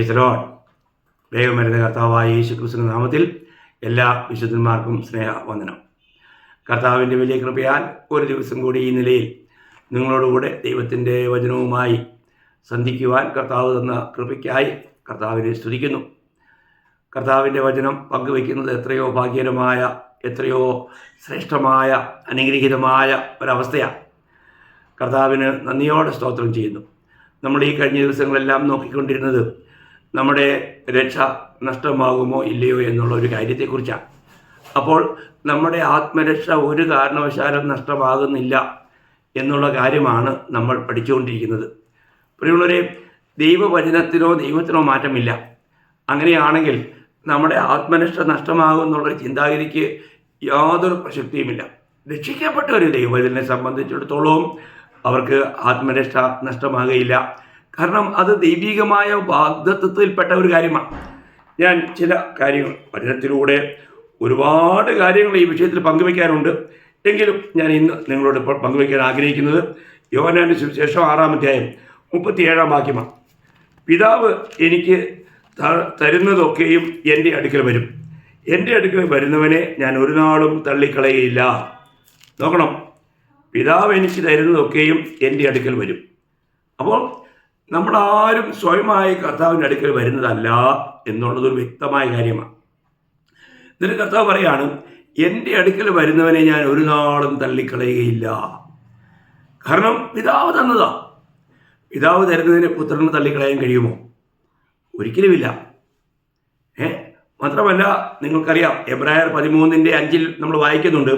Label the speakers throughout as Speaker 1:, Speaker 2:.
Speaker 1: ഈശ്വരോൺ ദൈവമരുന്ന കർത്താവായ യേശു ക്രിസ്തുവിന്റെ നാമത്തിൽ എല്ലാ വിശുദ്ധന്മാർക്കും വന്ദനം കർത്താവിൻ്റെ വലിയ കൃപയാൽ ഒരു ദിവസം കൂടി ഈ നിലയിൽ നിങ്ങളോടുകൂടെ ദൈവത്തിൻ്റെ വചനവുമായി സന്ധിക്കുവാൻ കർത്താവ് തന്ന കൃപയ്ക്കായി കർത്താവിനെ സ്തുതിക്കുന്നു കർത്താവിൻ്റെ വചനം പങ്കുവയ്ക്കുന്നത് എത്രയോ ഭാഗ്യകരമായ എത്രയോ ശ്രേഷ്ഠമായ അനുഗ്രഹീതമായ ഒരവസ്ഥയാണ് കർത്താവിന് നന്ദിയോടെ സ്തോത്രം ചെയ്യുന്നു നമ്മൾ ഈ കഴിഞ്ഞ ദിവസങ്ങളെല്ലാം നോക്കിക്കൊണ്ടിരുന്നത് നമ്മുടെ രക്ഷ നഷ്ടമാകുമോ ഇല്ലയോ എന്നുള്ള ഒരു കാര്യത്തെക്കുറിച്ചാണ് അപ്പോൾ നമ്മുടെ ആത്മരക്ഷ ഒരു കാരണവശാലും നഷ്ടമാകുന്നില്ല എന്നുള്ള കാര്യമാണ് നമ്മൾ പഠിച്ചുകൊണ്ടിരിക്കുന്നത് പ്രിയമുള്ളവരെ ദൈവവചനത്തിനോ ദൈവത്തിനോ മാറ്റമില്ല അങ്ങനെയാണെങ്കിൽ നമ്മുടെ ആത്മനിഷ്ഠ നഷ്ടമാകുമെന്നുള്ളൊരു ചിന്താഗതിക്ക് യാതൊരു പ്രശക്തിയുമില്ല രക്ഷിക്കപ്പെട്ട ഒരു ദൈവവചനെ സംബന്ധിച്ചിടത്തോളവും അവർക്ക് ആത്മരക്ഷ നഷ്ടമാകുകയില്ല കാരണം അത് ദൈവികമായ വാഗ്ദത്വത്തിൽപ്പെട്ട ഒരു കാര്യമാണ് ഞാൻ ചില കാര്യങ്ങൾ പഠനത്തിലൂടെ ഒരുപാട് കാര്യങ്ങൾ ഈ വിഷയത്തിൽ പങ്കുവയ്ക്കാനുണ്ട് എങ്കിലും ഞാൻ ഇന്ന് നിങ്ങളോട് ഇപ്പോൾ പങ്കുവയ്ക്കാൻ ആഗ്രഹിക്കുന്നത് യോനാൻ്റെ സുവിശേഷം ആറാം അധ്യായം മുപ്പത്തിയേഴാം വാക്യമാണ് പിതാവ് എനിക്ക് തരുന്നതൊക്കെയും എൻ്റെ അടുക്കൽ വരും എൻ്റെ അടുക്കൽ വരുന്നവനെ ഞാൻ ഒരു നാളും തള്ളിക്കളയില്ല നോക്കണം പിതാവ് എനിക്ക് തരുന്നതൊക്കെയും എൻ്റെ അടുക്കൽ വരും അപ്പോൾ നമ്മൾ ആരും സ്വയമായി കർത്താവിൻ്റെ അടുക്കൽ വരുന്നതല്ല എന്നുള്ളതൊരു വ്യക്തമായ കാര്യമാണ് ഇതിന് കർത്താവ് പറയാണ് എൻ്റെ അടുക്കൽ വരുന്നവനെ ഞാൻ ഒരു നാളും തള്ളിക്കളയുകയില്ല കാരണം പിതാവ് തന്നതാ പിതാവ് തരുന്നതിനെ പുത്രന് തള്ളിക്കളയാൻ കഴിയുമോ ഒരിക്കലുമില്ല ഏ മാത്രമല്ല നിങ്ങൾക്കറിയാം എബ്രായർ പതിമൂന്നിൻ്റെ അഞ്ചിൽ നമ്മൾ വായിക്കുന്നുണ്ട്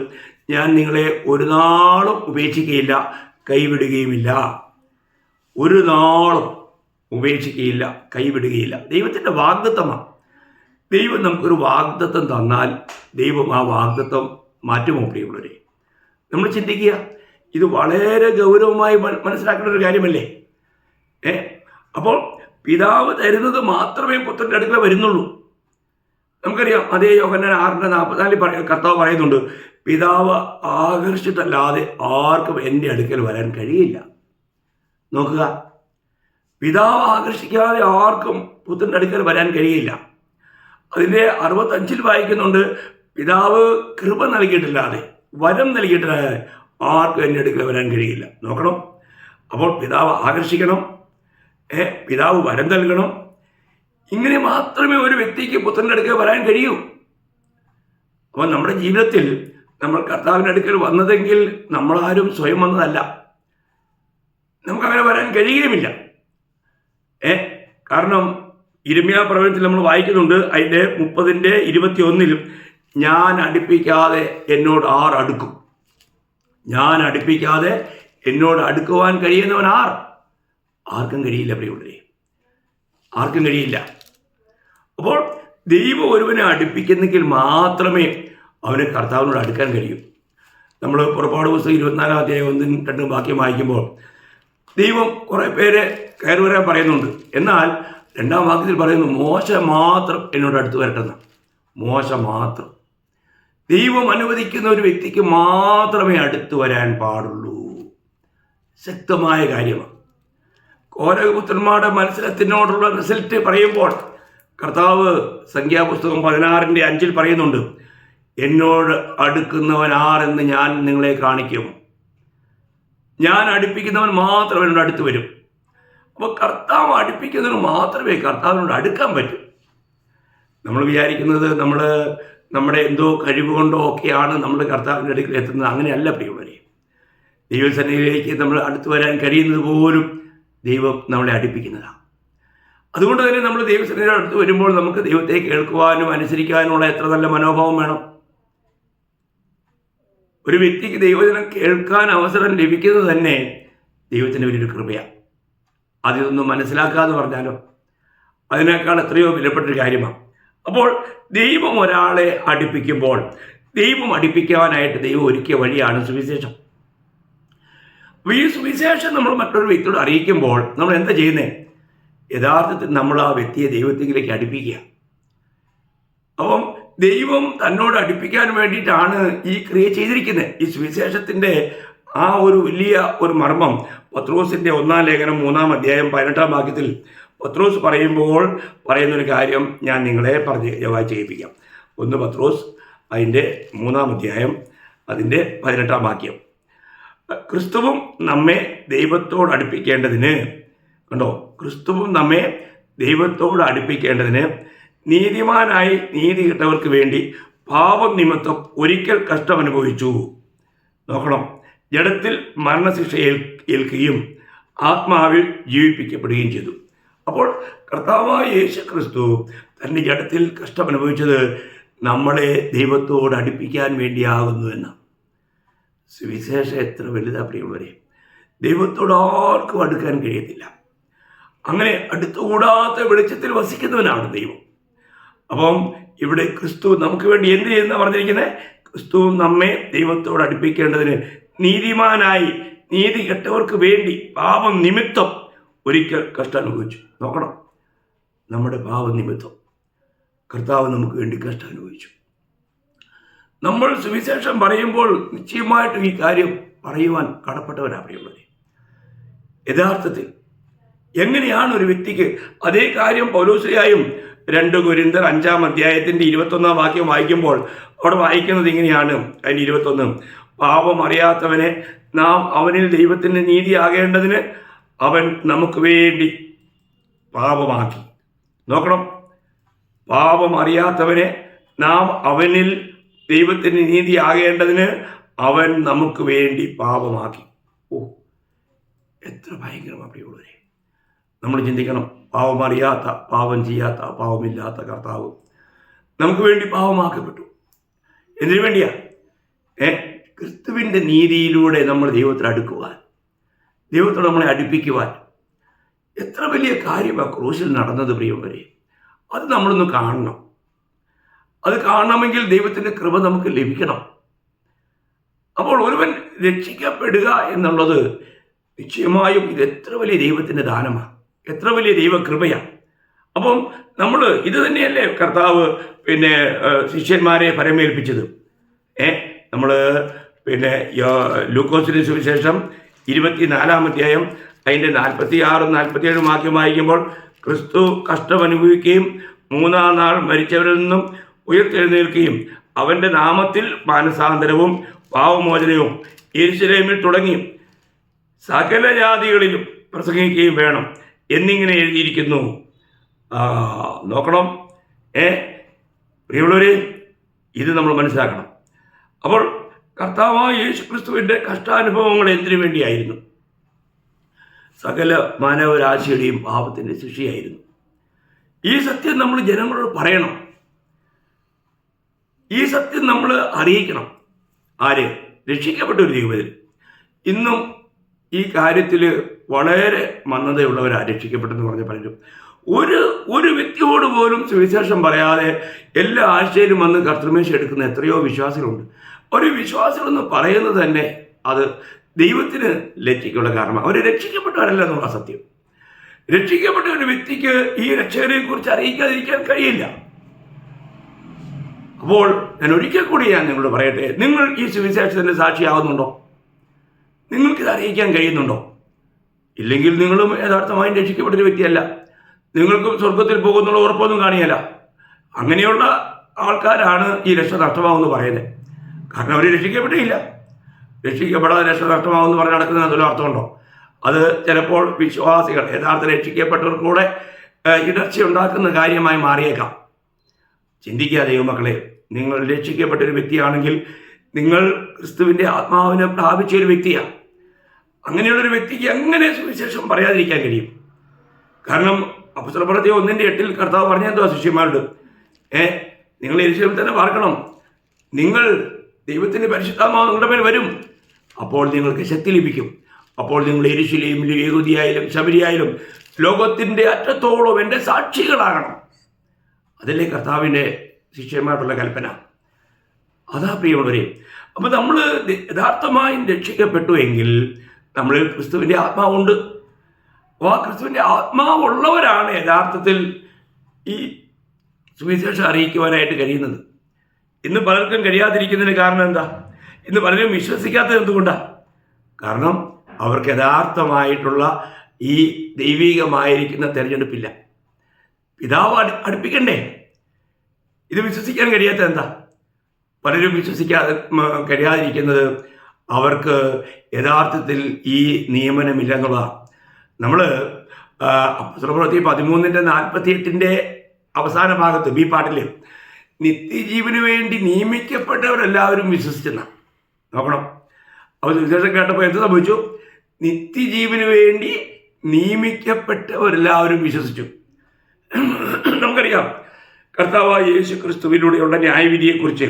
Speaker 1: ഞാൻ നിങ്ങളെ ഒരു നാളും ഉപേക്ഷിക്കുകയില്ല കൈവിടുകയുമില്ല ഒരു നാളും ഉപേക്ഷിക്കുകയില്ല കൈവിടുകയില്ല ദൈവത്തിൻ്റെ വാഗ്ദത്തമാണ് ദൈവം നമുക്കൊരു വാഗ്ദത്തം തന്നാൽ ദൈവം ആ വാഗ്ദത്തം മാറ്റുമോ പ്രിയമുള്ളവരെ നമ്മൾ ചിന്തിക്കുക ഇത് വളരെ ഗൗരവമായി മനസ്സിലാക്കേണ്ട ഒരു കാര്യമല്ലേ ഏ അപ്പോൾ പിതാവ് തരുന്നത് മാത്രമേ പുത്രൻ്റെ അടുക്കള വരുന്നുള്ളൂ നമുക്കറിയാം അതേ യോഹന്നാൻ ആറിൻ്റെ നാൽപ്പത്തിനാലിൽ പറയ കർത്താവ് പറയുന്നുണ്ട് പിതാവ് ആകർഷിച്ചിട്ടല്ലാതെ ആർക്കും എൻ്റെ അടുക്കൽ വരാൻ കഴിയില്ല നോക്കുക പിതാവ് ആകർഷിക്കാതെ ആർക്കും പുത്രൻ്റെ അടുക്കൽ വരാൻ കഴിയില്ല അതിൻ്റെ അറുപത്തഞ്ചിൽ വായിക്കുന്നുണ്ട് പിതാവ് കൃപ നൽകിയിട്ടില്ലാതെ വരം നൽകിയിട്ടില്ലാതെ ആർക്കും എൻ്റെ അടുക്കൽ വരാൻ കഴിയില്ല നോക്കണം അപ്പോൾ പിതാവ് ആകർഷിക്കണം ഏ പിതാവ് വരം നൽകണം ഇങ്ങനെ മാത്രമേ ഒരു വ്യക്തിക്ക് പുത്രൻ്റെ അടുക്കൽ വരാൻ കഴിയൂ അപ്പോൾ നമ്മുടെ ജീവിതത്തിൽ നമ്മൾ കർത്താവിൻ്റെ അടുക്കൽ വന്നതെങ്കിൽ നമ്മളാരും സ്വയം വന്നതല്ല നമുക്കങ്ങനെ വരാൻ കഴിയുകയുമില്ല ഏ കാരണം ഇരുമ്യ പ്രവചനത്തിൽ നമ്മൾ വായിക്കുന്നുണ്ട് അതിൻ്റെ മുപ്പതിൻ്റെ ഇരുപത്തി ഒന്നിലും ഞാൻ അടുപ്പിക്കാതെ എന്നോട് ആർ അടുക്കും ഞാൻ അടുപ്പിക്കാതെ എന്നോട് അടുക്കുവാൻ കഴിയുന്നവൻ ആർ ആർക്കും കഴിയില്ല പ്രിയുള്ള ആർക്കും കഴിയില്ല അപ്പോൾ ദൈവം ഒരുവനെ അടുപ്പിക്കുന്നെങ്കിൽ മാത്രമേ അവന് കർത്താവിനോട് അടുക്കാൻ കഴിയൂ നമ്മൾ പുറപ്പാട് പുസ്തകം ഇരുപത്തിനാലാം അധ്യായം ഒന്നും രണ്ടും വാക്യം വായിക്കുമ്പോൾ ദൈവം കുറേ പേരെ കയറി വരാൻ പറയുന്നുണ്ട് എന്നാൽ രണ്ടാം വാക്യത്തിൽ പറയുന്നു മോശ മാത്രം എന്നോട് അടുത്ത് വരട്ടെന്ന് മോശ മാത്രം ദൈവം അനുവദിക്കുന്ന ഒരു വ്യക്തിക്ക് മാത്രമേ അടുത്ത് വരാൻ പാടുള്ളൂ ശക്തമായ കാര്യമാണ് കോരകപുത്രന്മാരുടെ മത്സരത്തിനോടുള്ള റിസൾട്ട് പറയുമ്പോൾ കർത്താവ് സംഖ്യാപുസ്തകം പതിനാറിൻ്റെ അഞ്ചിൽ പറയുന്നുണ്ട് എന്നോട് അടുക്കുന്നവൻ ആരെന്ന് ഞാൻ നിങ്ങളെ കാണിക്കും ഞാൻ അടുപ്പിക്കുന്നവൻ മാത്രം അവനോട് അടുത്ത് വരും അപ്പോൾ കർത്താവ് അടുപ്പിക്കുന്നതിന് മാത്രമേ കർത്താവിനോട് അടുക്കാൻ പറ്റൂ നമ്മൾ വിചാരിക്കുന്നത് നമ്മൾ നമ്മുടെ എന്തോ കഴിവ് കൊണ്ടോ ഒക്കെയാണ് നമ്മൾ കർത്താവിൻ്റെ അടുക്കൽ എത്തുന്നത് അങ്ങനെയല്ല പ്രിയവരെ ദൈവസന്നിധിയിലേക്ക് നമ്മൾ അടുത്ത് വരാൻ കഴിയുന്നത് പോലും ദൈവം നമ്മളെ അടുപ്പിക്കുന്നതാണ് അതുകൊണ്ട് തന്നെ നമ്മൾ ദൈവസന്നിധിയുടെ അടുത്ത് വരുമ്പോൾ നമുക്ക് ദൈവത്തെ കേൾക്കുവാനും അനുസരിക്കാനുമുള്ള എത്ര നല്ല മനോഭാവം വേണം ഒരു വ്യക്തിക്ക് ദൈവജനം കേൾക്കാൻ അവസരം ലഭിക്കുന്നത് തന്നെ ദൈവത്തിൻ്റെ വലിയൊരു കൃപയാണ് അതിതൊന്നും മനസ്സിലാക്കാന്ന് പറഞ്ഞാലോ അതിനേക്കാൾ എത്രയോ വിലപ്പെട്ടൊരു കാര്യമാണ് അപ്പോൾ ദൈവം ഒരാളെ അടുപ്പിക്കുമ്പോൾ ദൈവം അടുപ്പിക്കാനായിട്ട് ദൈവം ഒരുക്കിയ വഴിയാണ് സുവിശേഷം ഈ സുവിശേഷം നമ്മൾ മറ്റൊരു വ്യക്തിയോട് അറിയിക്കുമ്പോൾ നമ്മൾ എന്താ ചെയ്യുന്നത് യഥാർത്ഥത്തിൽ നമ്മൾ ആ വ്യക്തിയെ ദൈവത്തിലേക്ക് അടുപ്പിക്കുക അപ്പം ദൈവം തന്നോട് അടുപ്പിക്കാൻ വേണ്ടിയിട്ടാണ് ഈ ക്രിയ ചെയ്തിരിക്കുന്നത് ഈ സുവിശേഷത്തിൻ്റെ ആ ഒരു വലിയ ഒരു മർമ്മം പത്രോസിൻ്റെ ഒന്നാം ലേഖനം മൂന്നാം അധ്യായം പതിനെട്ടാം വാക്യത്തിൽ പത്രോസ് പറയുമ്പോൾ പറയുന്നൊരു കാര്യം ഞാൻ നിങ്ങളെ പറഞ്ഞ് ചെയ്യിപ്പിക്കാം ഒന്ന് പത്രോസ് അതിൻ്റെ മൂന്നാം അധ്യായം അതിൻ്റെ പതിനെട്ടാം വാക്യം ക്രിസ്തുവും നമ്മെ ദൈവത്തോട് അടുപ്പിക്കേണ്ടതിന് കണ്ടോ ക്രിസ്തുവും നമ്മെ ദൈവത്തോട് അടുപ്പിക്കേണ്ടതിന് നീതിമാനായി നീതി കിട്ടവർക്ക് വേണ്ടി പാപം നിമിത്തം ഒരിക്കൽ കഷ്ടമനുഭവിച്ചു നോക്കണം ജഡത്തിൽ മരണശിക്ഷ ഏൽക്കുകയും ആത്മാവിൽ ജീവിപ്പിക്കപ്പെടുകയും ചെയ്തു അപ്പോൾ കർത്താവായ യേശു ക്രിസ്തു തൻ്റെ ജഡത്തിൽ കഷ്ടമനുഭവിച്ചത് നമ്മളെ ദൈവത്തോട് അടുപ്പിക്കാൻ വേണ്ടിയാകുന്നു എന്ന വിശേഷം എത്ര വലുതാ പ്രിയമുള്ളവരെ ദൈവത്തോട് ആർക്കും അടുക്കാൻ കഴിയത്തില്ല അങ്ങനെ അടുത്തുകൂടാത്ത വെളിച്ചത്തിൽ വസിക്കുന്നവനാണ് ദൈവം അപ്പം ഇവിടെ ക്രിസ്തു നമുക്ക് വേണ്ടി എന്ത് ചെയ്യുന്ന പറഞ്ഞിരിക്കുന്നത് ക്രിസ്തു നമ്മെ ദൈവത്തോട് അടുപ്പിക്കേണ്ടതിന് നീതിമാനായി നീതി കെട്ടവർക്ക് വേണ്ടി പാപം നിമിത്തം ഒരിക്കൽ കഷ്ടം അനുഭവിച്ചു നോക്കണം നമ്മുടെ പാപം നിമിത്തം കർത്താവ് നമുക്ക് വേണ്ടി കഷ്ടം അനുഭവിച്ചു നമ്മൾ സുവിശേഷം പറയുമ്പോൾ നിശ്ചയമായിട്ടും ഈ കാര്യം പറയുവാൻ കടപ്പെട്ടവരാണ് അവിടെയുള്ളത് യഥാർത്ഥത്തിൽ എങ്ങനെയാണ് ഒരു വ്യക്തിക്ക് അതേ കാര്യം പൗലോസിയായും രണ്ട് ഗുരുന്ദർ അഞ്ചാം അധ്യായത്തിൻ്റെ ഇരുപത്തൊന്നാം വാക്യം വായിക്കുമ്പോൾ അവിടെ വായിക്കുന്നത് ഇങ്ങനെയാണ് അതിൻ്റെ ഇരുപത്തൊന്ന് പാപം അറിയാത്തവനെ നാം അവനിൽ ദൈവത്തിൻ്റെ നീതിയാകേണ്ടതിന് അവൻ നമുക്ക് വേണ്ടി പാപമാക്കി നോക്കണം പാപം അറിയാത്തവനെ നാം അവനിൽ ദൈവത്തിൻ്റെ നീതിയാകേണ്ടതിന് അവൻ നമുക്ക് വേണ്ടി പാപമാക്കി ഓ എത്ര ഭയങ്കരമാണ് പ്രിയമുള്ളവരെ നമ്മൾ ചിന്തിക്കണം പാവമറിയാത്ത പാവം ചെയ്യാത്ത പാവമില്ലാത്ത കർത്താവ് നമുക്ക് വേണ്ടി പാവമാക്കപ്പെട്ടു എന്തിനു വേണ്ടിയാ ഏ ക്രിസ്തുവിൻ്റെ നീതിയിലൂടെ നമ്മൾ ദൈവത്തിൽ അടുക്കുവാൻ ദൈവത്തോട് നമ്മളെ അടുപ്പിക്കുവാൻ എത്ര വലിയ കാര്യമാണ് ക്രൂശിൽ നടന്നത് പ്രിയവരെ അത് നമ്മളൊന്ന് കാണണം അത് കാണണമെങ്കിൽ ദൈവത്തിൻ്റെ കൃപ നമുക്ക് ലഭിക്കണം അപ്പോൾ ഒരുവൻ രക്ഷിക്കപ്പെടുക എന്നുള്ളത് നിശ്ചയമായും ഇത് എത്ര വലിയ ദൈവത്തിൻ്റെ ദാനമാണ് എത്ര വലിയ ദൈവകൃപയാണ് അപ്പം നമ്മൾ ഇത് തന്നെയല്ലേ കർത്താവ് പിന്നെ ശിഷ്യന്മാരെ പരമേൽപ്പിച്ചത് ഏ നമ്മൾ പിന്നെ ലൂക്കോസിന് സുവിശേഷം ഇരുപത്തിനാലാം അധ്യായം അതിൻ്റെ നാൽപ്പത്തി ആറും നാൽപ്പത്തിയേഴും വാക്യം വായിക്കുമ്പോൾ ക്രിസ്തു കഷ്ടം അനുഭവിക്കുകയും മൂന്നാം നാൾ മരിച്ചവരിൽ നിന്നും ഉയർത്തെഴുന്നേൽക്കുകയും അവൻ്റെ നാമത്തിൽ മാനസാന്തരവും പാവമോചനവും യെരുസലേമിൽ തുടങ്ങി സകല ജാതികളിലും പ്രസംഗിക്കുകയും വേണം എന്നിങ്ങനെ എഴുതിയിരിക്കുന്നു നോക്കണം ഏ പ്രിയമുള്ളവരെ ഇത് നമ്മൾ മനസ്സിലാക്കണം അപ്പോൾ കർത്താവായ യേശു ക്രിസ്തുവിൻ്റെ കഷ്ടാനുഭവങ്ങൾ എന്തിനു വേണ്ടിയായിരുന്നു സകല മാനവരാശിയുടെയും പാപത്തിൻ്റെ ശിക്ഷയായിരുന്നു ഈ സത്യം നമ്മൾ ജനങ്ങളോട് പറയണം ഈ സത്യം നമ്മൾ അറിയിക്കണം ആര് രക്ഷിക്കപ്പെട്ട ഒരു ജീവിതത്തിൽ ഇന്നും ഈ കാര്യത്തിൽ വളരെ മന്ദതയുള്ളവർ രക്ഷിക്കപ്പെട്ടെന്ന് പറഞ്ഞ പലരും ഒരു ഒരു വ്യക്തിയോട് പോലും സുവിശേഷം പറയാതെ എല്ലാ ആഴ്ചയിലും വന്ന് കർത്തൃമേശ എടുക്കുന്ന എത്രയോ വിശ്വാസികളുണ്ട് ഒരു വിശ്വാസികളെന്ന് പറയുന്നത് തന്നെ അത് ദൈവത്തിന് ലജ്ജിക്കുള്ള കാരണം അവർ രക്ഷിക്കപ്പെട്ടവരല്ല എന്നുള്ള സത്യം രക്ഷിക്കപ്പെട്ട ഒരു വ്യക്തിക്ക് ഈ രക്ഷകരെ കുറിച്ച് അറിയിക്കാതിരിക്കാൻ കഴിയില്ല അപ്പോൾ ഞാൻ ഒരിക്കൽ കൂടി ഞാൻ നിങ്ങളോട് പറയട്ടെ നിങ്ങൾ ഈ സുവിശേഷത്തിൻ്റെ സാക്ഷിയാവുന്നുണ്ടോ നിങ്ങൾക്കിത് അറിയിക്കാൻ കഴിയുന്നുണ്ടോ ഇല്ലെങ്കിൽ നിങ്ങളും യഥാർത്ഥമായും ഒരു വ്യക്തിയല്ല നിങ്ങൾക്കും സ്വർഗത്തിൽ പോകുന്നുള്ള ഉറപ്പൊന്നും കാണിയല്ല അങ്ങനെയുള്ള ആൾക്കാരാണ് ഈ രക്ഷ നഷ്ടമാവുമെന്ന് പറയുന്നത് കാരണം അവർ രക്ഷിക്കപ്പെട്ടില്ല രക്ഷിക്കപ്പെടാതെ രക്ഷ നഷ്ടമാവുമെന്ന് പറഞ്ഞ് നടക്കുന്ന എന്തെങ്കിലും അർത്ഥമുണ്ടോ അത് ചിലപ്പോൾ വിശ്വാസികൾ യഥാർത്ഥ രക്ഷിക്കപ്പെട്ടവർക്കൂടെ ഉണ്ടാക്കുന്ന കാര്യമായി മാറിയേക്കാം ചിന്തിക്കുക ദൈവമക്കളെ നിങ്ങൾ രക്ഷിക്കപ്പെട്ട ഒരു വ്യക്തിയാണെങ്കിൽ നിങ്ങൾ ക്രിസ്തുവിൻ്റെ ആത്മാവിനെ പ്രാപിച്ച ഒരു വ്യക്തിയാണ് അങ്ങനെയുള്ളൊരു വ്യക്തിക്ക് എങ്ങനെ സുവിശേഷം പറയാതിരിക്കാൻ കഴിയും കാരണം അപ്പുസ്തലപ്രവർത്തി ഒന്നിൻ്റെ എട്ടിൽ കർത്താവ് എന്തോ ശിഷ്യന്മാരോട് ഏ നിങ്ങൾ ഈശ്വരം തന്നെ പാർക്കണം നിങ്ങൾ ദൈവത്തിൻ്റെ പരിശുദ്ധമാവ് നിങ്ങളുടെ മേൽ വരും അപ്പോൾ നിങ്ങൾക്ക് ശക്തി ലഭിക്കും അപ്പോൾ നിങ്ങൾ എരിശിലെയും യഹൂദിയായാലും ശബരിയായാലും ലോകത്തിൻ്റെ അറ്റത്തോളം എൻ്റെ സാക്ഷികളാകണം അതല്ലേ കർത്താവിൻ്റെ ശിഷ്യന്മാരുടെ കൽപ്പന അതാ പ്രിയമുള്ളവരെ അപ്പോൾ നമ്മൾ യഥാർത്ഥമായും രക്ഷിക്കപ്പെട്ടു എങ്കിൽ നമ്മളിൽ ക്രിസ്തുവിൻ്റെ ആത്മാവുണ്ട് അപ്പോൾ ആ ക്രിസ്തുവിൻ്റെ ആത്മാവുള്ളവരാണ് യഥാർത്ഥത്തിൽ ഈ സുവിശേഷം അറിയിക്കുവാനായിട്ട് കഴിയുന്നത് ഇന്ന് പലർക്കും കഴിയാതിരിക്കുന്നതിന് കാരണം എന്താ ഇന്ന് പലരും വിശ്വസിക്കാത്തത് എന്തുകൊണ്ടാണ് കാരണം അവർക്ക് യഥാർത്ഥമായിട്ടുള്ള ഈ ദൈവികമായിരിക്കുന്ന തിരഞ്ഞെടുപ്പില്ല പിതാവ് അടി അടുപ്പിക്കണ്ടേ ഇത് വിശ്വസിക്കാൻ കഴിയാത്ത എന്താ പലരും വിശ്വസിക്കാതെ കഴിയാതിരിക്കുന്നത് അവർക്ക് യഥാർത്ഥത്തിൽ ഈ നിയമനമില്ല എന്നുള്ളതാണ് നമ്മൾ പ്രവൃത്തി പതിമൂന്നിൻ്റെ നാൽപ്പത്തി എട്ടിൻ്റെ അവസാന ഭാഗത്ത് ബി പാട്ടിൽ നിത്യജീവന് വേണ്ടി നിയമിക്കപ്പെട്ടവരെല്ലാവരും വിശ്വസിച്ചെന്ന നോക്കണം അവർ വിശേഷം കേട്ടപ്പോൾ എന്ത് സംഭവിച്ചു നിത്യജീവന് വേണ്ടി നിയമിക്കപ്പെട്ടവരെല്ലാവരും വിശ്വസിച്ചു നമുക്കറിയാം കർത്താവ് യേശു ക്രിസ്തുവിലൂടെയുള്ള ന്യായവിധിയെക്കുറിച്ച്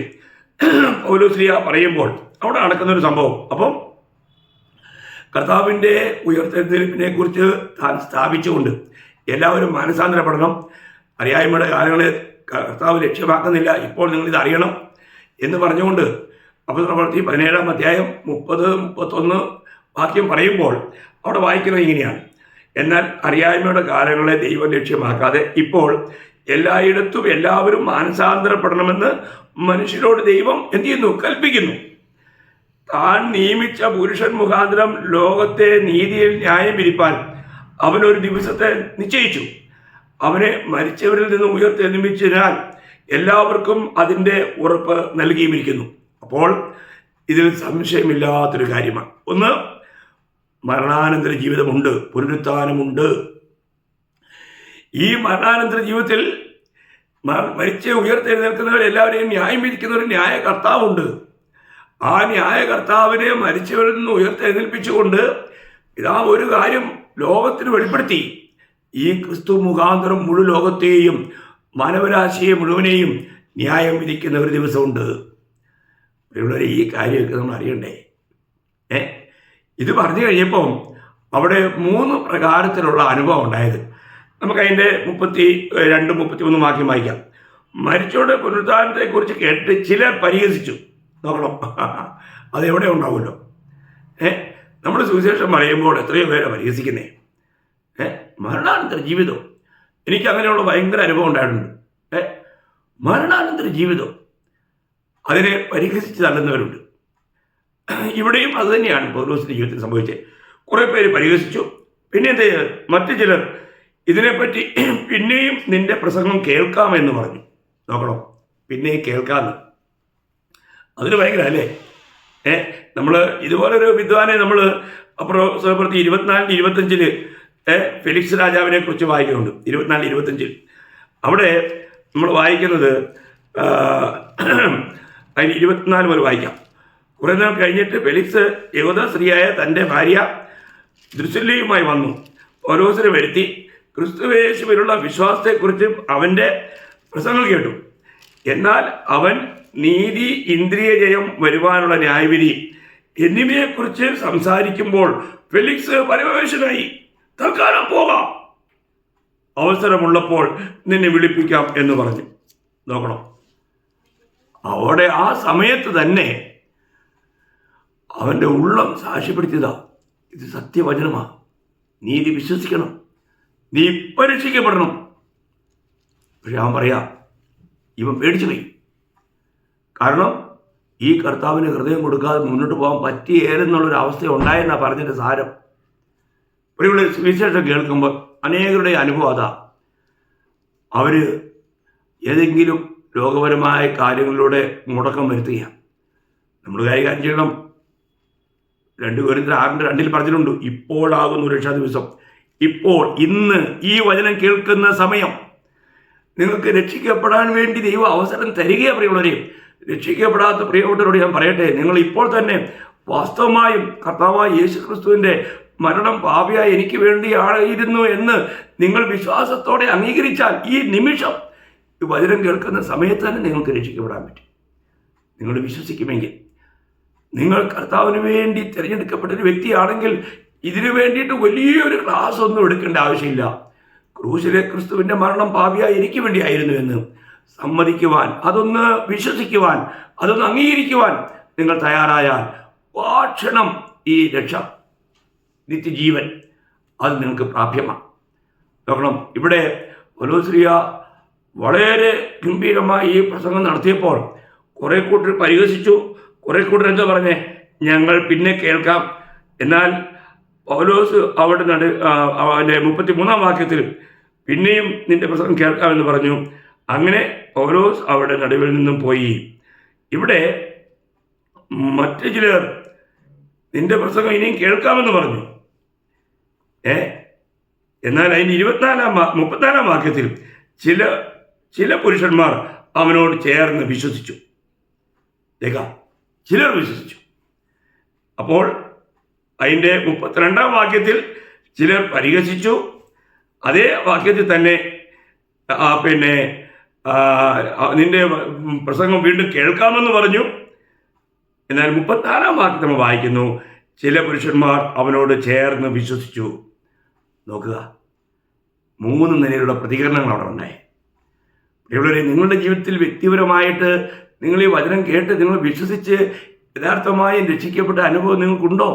Speaker 1: പൗലോസ്ലിയ പറയുമ്പോൾ അവിടെ നടക്കുന്ന ഒരു സംഭവം അപ്പം കർത്താവിൻ്റെ ഉയർത്തെഴുന്നേൽപ്പിനെ കുറിച്ച് താൻ സ്ഥാപിച്ചുകൊണ്ട് എല്ലാവരും മാനസാന്തരപ്പെടണം അറിയായ്മയുടെ കാര്യങ്ങളെ കർത്താവ് ലക്ഷ്യമാക്കുന്നില്ല ഇപ്പോൾ നിങ്ങൾ ഇത് അറിയണം എന്ന് പറഞ്ഞുകൊണ്ട് അപ്പോഴത്തെ പതിനേഴാം അധ്യായം മുപ്പത് മുപ്പത്തൊന്ന് വാക്യം പറയുമ്പോൾ അവിടെ വായിക്കുന്നത് ഇങ്ങനെയാണ് എന്നാൽ അറിയായ്മയുടെ കാലങ്ങളെ ദൈവം ലക്ഷ്യമാക്കാതെ ഇപ്പോൾ എല്ലായിടത്തും എല്ലാവരും മാനസാന്തരപ്പെടണമെന്ന് മനുഷ്യരോട് ദൈവം എന്ത് ചെയ്യുന്നു കൽപ്പിക്കുന്നു താൻ നിയമിച്ച പുരുഷൻ മുഖാന്തരം ലോകത്തെ നീതിയിൽ ന്യായം വിരിപ്പാൻ അവനൊരു ദിവസത്തെ നിശ്ചയിച്ചു അവനെ മരിച്ചവരിൽ നിന്ന് ഉയർത്തെന്നിപ്പിച്ചതിനാൽ എല്ലാവർക്കും അതിൻ്റെ ഉറപ്പ് നൽകിയിരിക്കുന്നു അപ്പോൾ ഇതിൽ സംശയമില്ലാത്തൊരു കാര്യമാണ് ഒന്ന് മരണാനന്തര ജീവിതമുണ്ട് പുനരുത്ഥാനമുണ്ട് ഈ മരണാനന്തര ജീവിതത്തിൽ മരിച്ച് ഉയർത്തെഴുന്നേൽക്കുന്നവർ എല്ലാവരെയും ന്യായം വിധിക്കുന്നവർ ന്യായ കർത്താവുണ്ട് ആ കർത്താവിനെ മരിച്ചവരിൽ നിന്ന് ഉയർത്തെഴുന്നേൽപ്പിച്ചുകൊണ്ട് ഇതാ ഒരു കാര്യം ലോകത്തിന് വെളിപ്പെടുത്തി ഈ ക്രിസ്തു മുഖാന്തരം മുഴു ലോകത്തെയും മാനവരാശിയെ മുഴുവനെയും ന്യായം വിധിക്കുന്ന ഒരു ദിവസമുണ്ട് പ്രിയമുള്ളവരെ ഈ കാര്യമൊക്കെ നമ്മൾ അറിയണ്ടേ ഏ ഇത് പറഞ്ഞു കഴിഞ്ഞപ്പം അവിടെ മൂന്ന് പ്രകാരത്തിലുള്ള അനുഭവം ഉണ്ടായത് നമുക്കതിൻ്റെ മുപ്പത്തി രണ്ട് മുപ്പത്തി മൂന്ന് വാക്യം വായിക്കാം മരിച്ചോടെ പുനരുദ്ധാരണത്തെക്കുറിച്ച് കേട്ട് ചിലർ പരിഹസിച്ചു നോക്കണം അതെവിടെ ഉണ്ടാവുമല്ലോ ഏ നമ്മൾ സുവിശേഷം പറയുമ്പോൾ എത്രയോ പേരെ പരിഹസിക്കുന്നേ ഏ മരണാനന്തര ജീവിതം എനിക്ക് അങ്ങനെയുള്ള ഭയങ്കര അനുഭവം ഉണ്ടായിട്ടുണ്ട് ഏ മരണാനന്തര ജീവിതം അതിനെ പരിഹസിച്ച് തള്ളുന്നവരുണ്ട് ഇവിടെയും അത് തന്നെയാണ് പൗലോസിൻ്റെ ജീവിതത്തിൽ സംഭവിച്ചത് കുറേ പേര് പരിഹസിച്ചു പിന്നെ എന്ത് മറ്റു ചിലർ ഇതിനെപ്പറ്റി പിന്നെയും നിന്റെ പ്രസംഗം കേൾക്കാമെന്ന് പറഞ്ഞു നോക്കണം പിന്നെ കേൾക്കാമെന്ന് അതിന് ഭയങ്കര അല്ലേ ഏ നമ്മൾ ഇതുപോലൊരു വിദ്വാനെ നമ്മൾ പ്രവർത്തി ഇരുപത്തിനാലിന് ഇരുപത്തഞ്ചിൽ ഫിലിക്സ് രാജാവിനെ കുറിച്ച് വായിക്കുന്നുണ്ട് ഇരുപത്തിനാല് ഇരുപത്തഞ്ചിൽ അവിടെ നമ്മൾ വായിക്കുന്നത് അതിന് ഇരുപത്തിനാല് പോലെ വായിക്കാം കുറേ നാൾ കഴിഞ്ഞിട്ട് ഫെലിക്സ് യഹൂദ സ്ത്രീയായ തൻ്റെ ഭാര്യ ദൃശ്യയുമായി വന്നു ഓരോസിനെ വരുത്തി ക്രിസ്തുവേശുവിലുള്ള വിശ്വാസത്തെക്കുറിച്ച് അവൻ്റെ പ്രസംഗം കേട്ടു എന്നാൽ അവൻ നീതി ഇന്ദ്രിയ ജയം വരുവാനുള്ള ന്യായവിധി എന്നിവയെക്കുറിച്ച് സംസാരിക്കുമ്പോൾ ഫെലിക്സ് പരമവേശനായി തൽക്കാലം പോകാം അവസരമുള്ളപ്പോൾ നിന്നെ വിളിപ്പിക്കാം എന്ന് പറഞ്ഞു നോക്കണം അവിടെ ആ സമയത്ത് തന്നെ അവൻ്റെ ഉള്ളം സാക്ഷ്യപ്പെടുത്തിയതാ ഇത് സത്യവചനമാ നീതി വിശ്വസിക്കണം നീ പരീക്ഷിക്കപ്പെടണം പക്ഷെ അവൻ പറയാ ഇവൻ പേടിച്ചു പോയി കാരണം ഈ കർത്താവിന് ഹൃദയം കൊടുക്കാതെ മുന്നോട്ട് പോകാൻ പറ്റിയേരെന്നുള്ളൊരു അവസ്ഥ ഉണ്ടായെന്നാണ് പറഞ്ഞതിൻ്റെ സാരം ഒരുപോലെ വിശേഷം കേൾക്കുമ്പോൾ അനേകരുടെ അനുഭവം അതാ അവർ ഏതെങ്കിലും രോഗപരമായ കാര്യങ്ങളിലൂടെ മുടക്കം വരുത്തുക നമ്മൾ കൈകാര്യം ചെയ്യണം രണ്ട് പേരിൽ ആറിൻ്റെ രണ്ടിൽ പറഞ്ഞിട്ടുണ്ട് ഇപ്പോഴാകുന്നു രക്ഷാ ദിവസം ഇപ്പോൾ ഇന്ന് ഈ വചനം കേൾക്കുന്ന സമയം നിങ്ങൾക്ക് രക്ഷിക്കപ്പെടാൻ വേണ്ടി ദൈവം അവസരം തരികയാണ് പറയുള്ളവരെയും രക്ഷിക്കപ്പെടാത്ത പ്രിയപ്പെട്ടവരോട് ഞാൻ പറയട്ടെ നിങ്ങൾ ഇപ്പോൾ തന്നെ വാസ്തവമായും കർത്താവായ യേശു ക്രിസ്തുവിൻ്റെ മരണം പാപിയായി എനിക്ക് വേണ്ടിയായിരുന്നു എന്ന് നിങ്ങൾ വിശ്വാസത്തോടെ അംഗീകരിച്ചാൽ ഈ നിമിഷം ഈ വചനം കേൾക്കുന്ന സമയത്ത് തന്നെ നിങ്ങൾക്ക് രക്ഷിക്കപ്പെടാൻ പറ്റും നിങ്ങൾ വിശ്വസിക്കുമെങ്കിൽ നിങ്ങൾ കർത്താവിന് വേണ്ടി തിരഞ്ഞെടുക്കപ്പെട്ട ഒരു വ്യക്തിയാണെങ്കിൽ ഇതിനു വേണ്ടിയിട്ട് വലിയൊരു ക്ലാസ് ഒന്നും എടുക്കേണ്ട ആവശ്യമില്ല ക്രൂശിലെ ക്രിസ്തുവിൻ്റെ മരണം പാപിയായി എനിക്ക് വേണ്ടിയായിരുന്നു എന്ന് സമ്മതിക്കുവാൻ അതൊന്ന് വിശ്വസിക്കുവാൻ അതൊന്ന് അംഗീകരിക്കുവാൻ നിങ്ങൾ തയ്യാറായാൽ വാക്ഷണം ഈ രക്ഷ നിത്യജീവൻ അത് നിങ്ങൾക്ക് പ്രാപ്യമാണ് നോക്കണം ഇവിടെ മനോശ്രീയ വളരെ ഗംഭീരമായി ഈ പ്രസംഗം നടത്തിയപ്പോൾ കുറെ കൂട്ടർ പരിഹസിച്ചു കുറെ കൂട്ടർ എന്താ പറഞ്ഞേ ഞങ്ങൾ പിന്നെ കേൾക്കാം എന്നാൽ പൗലോസ് അവിടെ നട അവൻ്റെ മുപ്പത്തി മൂന്നാം വാക്യത്തിൽ പിന്നെയും നിന്റെ പ്രസംഗം കേൾക്കാമെന്ന് പറഞ്ഞു അങ്ങനെ ഓരോ അവിടെ നടുവിൽ നിന്നും പോയി ഇവിടെ മറ്റു ചിലർ നിന്റെ പ്രസംഗം ഇനിയും കേൾക്കാമെന്ന് പറഞ്ഞു ഏ എന്നാൽ അതിന് ഇരുപത്തിനാലാം മുപ്പത്തിനാലാം വാക്യത്തിൽ ചില ചില പുരുഷന്മാർ അവനോട് ചേർന്ന് വിശ്വസിച്ചു ചിലർ വിശ്വസിച്ചു അപ്പോൾ അതിൻ്റെ മുപ്പത്തിരണ്ടാം വാക്യത്തിൽ ചിലർ പരിഹസിച്ചു അതേ വാക്യത്തിൽ തന്നെ പിന്നെ നിന്റെ പ്രസംഗം വീണ്ടും കേൾക്കാമെന്ന് പറഞ്ഞു എന്നാൽ മുപ്പത്താറാം വാക്യം നമ്മൾ വായിക്കുന്നു ചില പുരുഷന്മാർ അവനോട് ചേർന്ന് വിശ്വസിച്ചു നോക്കുക മൂന്ന് നിലയിലുള്ള പ്രതികരണങ്ങൾ അവിടെ ഉണ്ടായി പ്രിയമുള്ളവരെ നിങ്ങളുടെ ജീവിതത്തിൽ വ്യക്തിപരമായിട്ട് നിങ്ങൾ ഈ വചനം കേട്ട് നിങ്ങൾ വിശ്വസിച്ച് യഥാർത്ഥമായി രക്ഷിക്കപ്പെട്ട അനുഭവം നിങ്ങൾക്കുണ്ടോ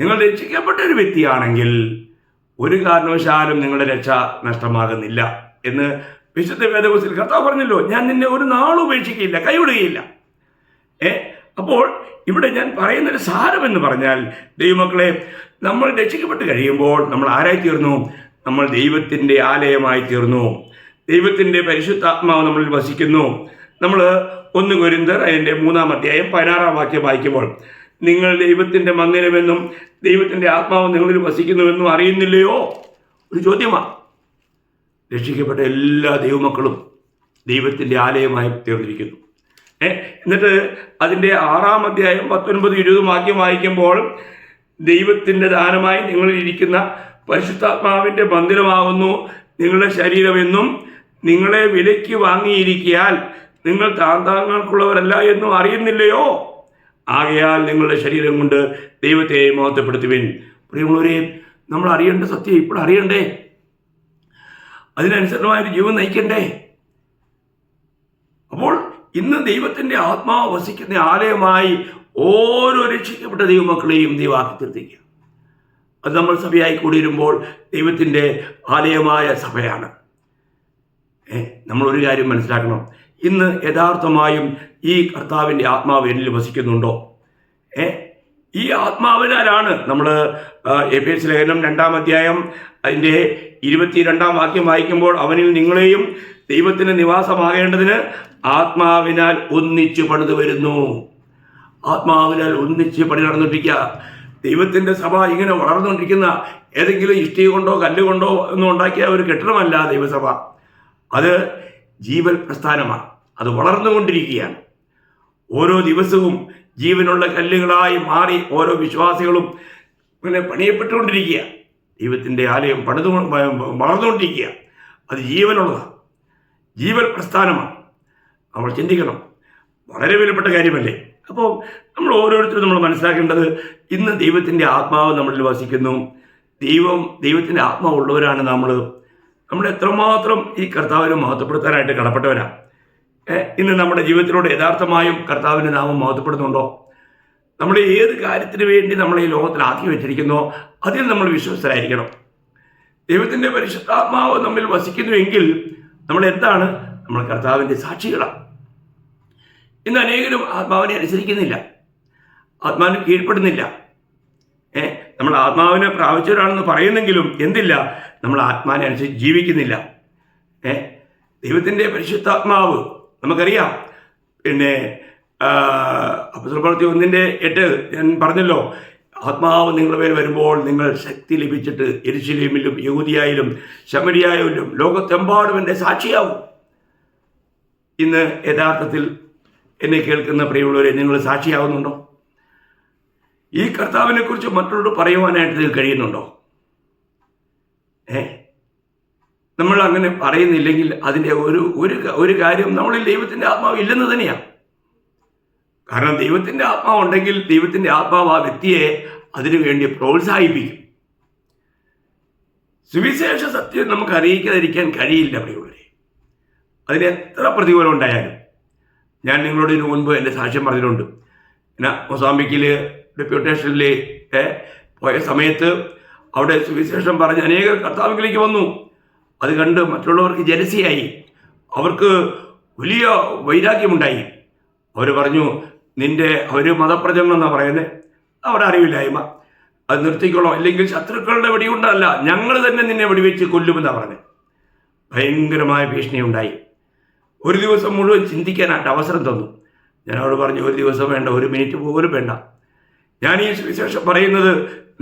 Speaker 1: നിങ്ങൾ രക്ഷിക്കപ്പെട്ട ഒരു വ്യക്തിയാണെങ്കിൽ ഒരു കാരണവശാലും നിങ്ങളുടെ രക്ഷ നഷ്ടമാകുന്നില്ല എന്ന് വിശുദ്ധ വേദകോസിൽ കർത്താവ് പറഞ്ഞല്ലോ ഞാൻ നിന്നെ ഒരു നാളും ഉപേക്ഷിക്കുകയില്ല കൈവിടുകയില്ല ഏ അപ്പോൾ ഇവിടെ ഞാൻ പറയുന്നൊരു സാരമെന്ന് പറഞ്ഞാൽ ദൈവമക്കളെ നമ്മൾ രക്ഷിക്കപ്പെട്ട് കഴിയുമ്പോൾ നമ്മൾ ആരായി തീർന്നു നമ്മൾ ദൈവത്തിൻ്റെ ആലയമായി തീർന്നു ദൈവത്തിൻ്റെ പരിശുദ്ധാത്മാവ് നമ്മളിൽ വസിക്കുന്നു നമ്മൾ ഒന്ന് കുരുന്തർ അതിൻ്റെ മൂന്നാം അധ്യായം പതിനാറാം വാക്യം വായിക്കുമ്പോൾ നിങ്ങൾ ദൈവത്തിൻ്റെ മന്ദിരമെന്നും ദൈവത്തിൻ്റെ ആത്മാവ് നിങ്ങളിൽ വസിക്കുന്നുവെന്നും അറിയുന്നില്ലയോ ഒരു ചോദ്യമാണ് രക്ഷിക്കപ്പെട്ട എല്ലാ ദൈവമക്കളും ദൈവത്തിൻ്റെ ആലയമായി തീർന്നിരിക്കുന്നു ഏ എന്നിട്ട് അതിൻ്റെ ആറാം അധ്യായം പത്തൊൻപത് ഇരുപതും വാക്യം വായിക്കുമ്പോൾ ദൈവത്തിൻ്റെ ദാനമായി നിങ്ങളിൽ ഇരിക്കുന്ന പരിശുദ്ധാത്മാവിൻ്റെ മന്ദിരമാകുന്നു നിങ്ങളുടെ ശരീരമെന്നും നിങ്ങളെ വിലയ്ക്ക് വാങ്ങിയിരിക്കിയാൽ നിങ്ങൾ താന്താങ്ങൾക്കുള്ളവരല്ല എന്നും അറിയുന്നില്ലയോ ആകയാൽ നിങ്ങളുടെ ശരീരം കൊണ്ട് ദൈവത്തെ മോഹത്തപ്പെടുത്തുവിൻ പ്രിയമുള്ളവരെയും നമ്മൾ അറിയേണ്ട സത്യം ഇപ്പോൾ അറിയണ്ടേ അതിനനുസരണമായൊരു ജീവൻ നയിക്കണ്ടേ അപ്പോൾ ഇന്ന് ദൈവത്തിൻ്റെ ആത്മാവ് വസിക്കുന്ന ആലയമായി ഓരോ രക്ഷിക്കപ്പെട്ട ദൈവമക്കളെയും ദൈവമാക്കി തീർത്തിക്കുക അത് നമ്മൾ സഭയായി കൂടിയിരുമ്പോൾ ദൈവത്തിൻ്റെ ആലയമായ സഭയാണ് നമ്മളൊരു കാര്യം മനസ്സിലാക്കണം ഇന്ന് യഥാർത്ഥമായും ഈ കർത്താവിൻ്റെ ആത്മാവ് എന്നിൽ വസിക്കുന്നുണ്ടോ ഏ ഈ ആത്മാവിനാലാണ് നമ്മൾ എ പി എസ് ലേഖനം രണ്ടാം അധ്യായം അതിൻ്റെ ഇരുപത്തിരണ്ടാം വാക്യം വായിക്കുമ്പോൾ അവനിൽ നിങ്ങളെയും ദൈവത്തിൻ്റെ നിവാസമാകേണ്ടതിന് ആത്മാവിനാൽ ഒന്നിച്ച് പണിതു വരുന്നു ആത്മാവിനാൽ ഒന്നിച്ച് പണി നടന്നിട്ടിരിക്കുക ദൈവത്തിൻ്റെ സഭ ഇങ്ങനെ വളർന്നുകൊണ്ടിരിക്കുന്ന ഏതെങ്കിലും ഇഷ്ടി കൊണ്ടോ കല്ലുകൊണ്ടോ ഒന്നും ഉണ്ടാക്കിയ ഒരു കെട്ടിടമല്ല ദൈവസഭ അത് ജീവൻ പ്രസ്ഥാനമാണ് അത് വളർന്നുകൊണ്ടിരിക്കുകയാണ് ഓരോ ദിവസവും ജീവനുള്ള കല്ലുകളായി മാറി ഓരോ വിശ്വാസികളും പിന്നെ പണിയപ്പെട്ടുകൊണ്ടിരിക്കുകയാണ് ദൈവത്തിൻ്റെ ആലയം പണിതു വളർന്നുകൊണ്ടിരിക്കുക അത് ജീവനുള്ളതാണ് ജീവൻ പ്രസ്ഥാനമാണ് നമ്മൾ ചിന്തിക്കണം വളരെ വിലപ്പെട്ട കാര്യമല്ലേ അപ്പോൾ നമ്മൾ ഓരോരുത്തരും നമ്മൾ മനസ്സിലാക്കേണ്ടത് ഇന്ന് ദൈവത്തിൻ്റെ ആത്മാവ് നമ്മളിൽ വസിക്കുന്നു ദൈവം ദൈവത്തിൻ്റെ ഉള്ളവരാണ് നമ്മൾ നമ്മൾ എത്രമാത്രം ഈ കർത്താവിനെ മഹത്വപ്പെടുത്താനായിട്ട് കടപ്പെട്ടവരാണ് ഇന്ന് നമ്മുടെ ജീവിതത്തിലൂടെ യഥാർത്ഥമായും കർത്താവിൻ്റെ നാമം മഹത്വപ്പെടുന്നുണ്ടോ നമ്മൾ ഏത് കാര്യത്തിന് വേണ്ടി നമ്മൾ ഈ ലോകത്തിൽ ആക്കി വെച്ചിരിക്കുന്നോ അതിൽ നമ്മൾ വിശ്വസ്തരായിരിക്കണം ദൈവത്തിൻ്റെ പരിശുദ്ധാത്മാവ് നമ്മിൽ വസിക്കുന്നുവെങ്കിൽ നമ്മൾ എന്താണ് നമ്മൾ കർത്താവിൻ്റെ സാക്ഷികളാണ് ഇന്ന് അനേകരും ആത്മാവിനെ അനുസരിക്കുന്നില്ല ആത്മാവിന് കീഴ്പ്പെടുന്നില്ല ഏ നമ്മൾ ആത്മാവിനെ പ്രാപിച്ചവരാണെന്ന് പറയുന്നെങ്കിലും എന്തില്ല നമ്മൾ ആത്മാവിനെ അനുസരിച്ച് ജീവിക്കുന്നില്ല ഏ ദൈവത്തിൻ്റെ പരിശുദ്ധാത്മാവ് നമുക്കറിയാം പിന്നെ അപസ്വപ്രവർത്തി ഒന്നിൻ്റെ എട്ട് ഞാൻ പറഞ്ഞല്ലോ ആത്മാവ് നിങ്ങളുടെ പേര് വരുമ്പോൾ നിങ്ങൾ ശക്തി ലഭിച്ചിട്ട് എരിശിലീമിലും യഹൂദിയായാലും ശമരിയായാലും ലോകത്തെമ്പാടും എൻ്റെ സാക്ഷിയാവും ഇന്ന് യഥാർത്ഥത്തിൽ എന്നെ കേൾക്കുന്ന പ്രിയമുള്ളവരെ നിങ്ങൾ സാക്ഷിയാവുന്നുണ്ടോ ഈ കർത്താവിനെക്കുറിച്ച് മറ്റുള്ളവർ പറയുവാനായിട്ട് കഴിയുന്നുണ്ടോ ഏ നമ്മൾ അങ്ങനെ പറയുന്നില്ലെങ്കിൽ അതിൻ്റെ ഒരു ഒരു ഒരു കാര്യം നമ്മളിൽ ദൈവത്തിൻ്റെ ആത്മാവ് ഇല്ലെന്ന് തന്നെയാണ് കാരണം ദൈവത്തിൻ്റെ ആത്മാവ് ഉണ്ടെങ്കിൽ ദൈവത്തിൻ്റെ ആത്മാവ് ആ വ്യക്തിയെ അതിനുവേണ്ടി പ്രോത്സാഹിപ്പിക്കും സുവിശേഷ സത്യം നമുക്ക് അറിയിക്കാതിരിക്കാൻ കഴിയില്ല പ്രിയമുള്ളവരെ അതിന് എത്ര പ്രതികൂലം ഉണ്ടായാലും ഞാൻ നിങ്ങളോട് ഇതിനു മുൻപ് എൻ്റെ സാക്ഷ്യം പറഞ്ഞിട്ടുണ്ട് പിന്നെ മൊസാമ്പിക്കിൽ ഡെപ്യൂട്ടേഷനിൽ പോയ സമയത്ത് അവിടെ സുവിശേഷം പറഞ്ഞ് അനേകർ കർത്താവിലേക്ക് വന്നു അത് കണ്ട് മറ്റുള്ളവർക്ക് ജലസിയായി അവർക്ക് വലിയ വൈരാഗ്യമുണ്ടായി അവർ പറഞ്ഞു നിന്റെ ഒരു മതപ്രചരണം എന്നാ പറയുന്നത് അവിടെ അറിവില്ലായ്മ അത് നിർത്തിക്കൊള്ളോ അല്ലെങ്കിൽ ശത്രുക്കളുടെ വെടിയുണ്ടല്ല ഞങ്ങൾ തന്നെ നിന്നെ വെടിവെച്ച് കൊല്ലുമെന്നാണ് പറഞ്ഞത് ഭയങ്കരമായ ഭീഷണി ഉണ്ടായി ഒരു ദിവസം മുഴുവൻ ചിന്തിക്കാനായിട്ട് അവസരം തന്നു ഞാൻ അവരോട് പറഞ്ഞു ഒരു ദിവസം വേണ്ട ഒരു മിനിറ്റ് പോലും വേണ്ട ഞാൻ ഈ സുവിശേഷം പറയുന്നത്